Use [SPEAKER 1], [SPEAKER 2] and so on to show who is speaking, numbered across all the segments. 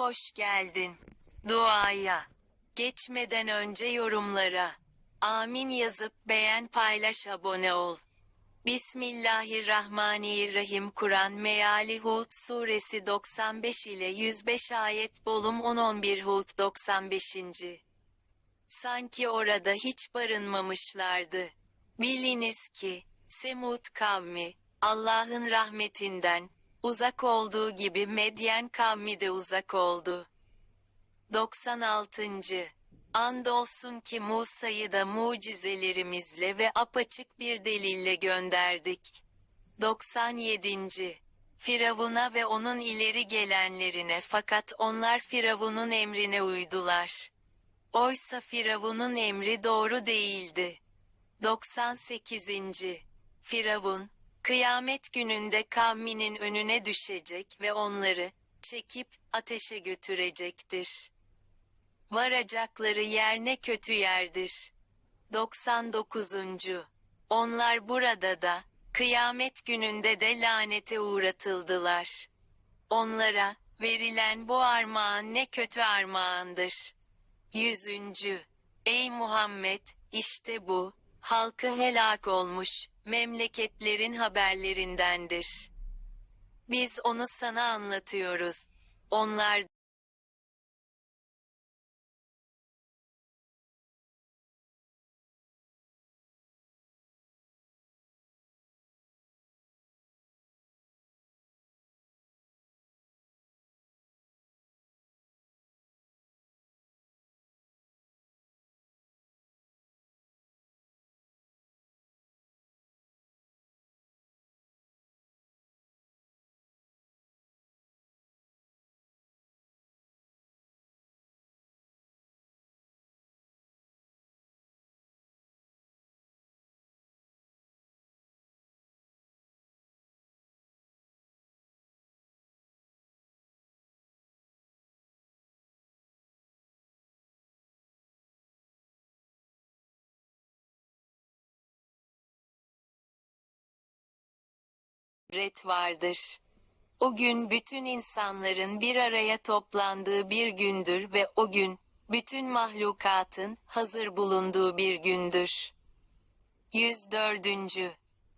[SPEAKER 1] Hoş geldin. Duaya. Geçmeden önce yorumlara. Amin yazıp beğen paylaş abone ol. Bismillahirrahmanirrahim Kur'an Meali Hud Suresi 95 ile 105 ayet Bolum 10-11 Hud 95. Sanki orada hiç barınmamışlardı. Biliniz ki, Semud kavmi, Allah'ın rahmetinden, uzak olduğu gibi Medyen kavmi de uzak oldu. 96. Andolsun ki Musa'yı da mucizelerimizle ve apaçık bir delille gönderdik. 97. Firavun'a ve onun ileri gelenlerine fakat onlar Firavun'un emrine uydular. Oysa Firavun'un emri doğru değildi. 98. Firavun, kıyamet gününde kavminin önüne düşecek ve onları, çekip, ateşe götürecektir. Varacakları yer ne kötü yerdir. 99. Onlar burada da, kıyamet gününde de lanete uğratıldılar. Onlara, verilen bu armağan ne kötü armağandır. Yüzüncü. Ey Muhammed, işte bu, halkı helak olmuş, memleketlerin haberlerindendir. Biz onu sana anlatıyoruz. Onlar ibret vardır. O gün bütün insanların bir araya toplandığı bir gündür ve o gün, bütün mahlukatın hazır bulunduğu bir gündür. 104.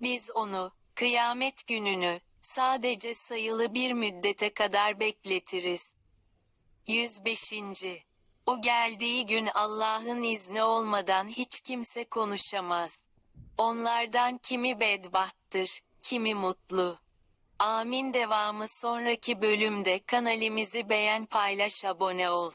[SPEAKER 1] Biz onu, kıyamet gününü, sadece sayılı bir müddete kadar bekletiriz. 105. O geldiği gün Allah'ın izni olmadan hiç kimse konuşamaz. Onlardan kimi bedbahttır, kimi mutlu. Amin devamı sonraki bölümde kanalimizi beğen paylaş abone ol.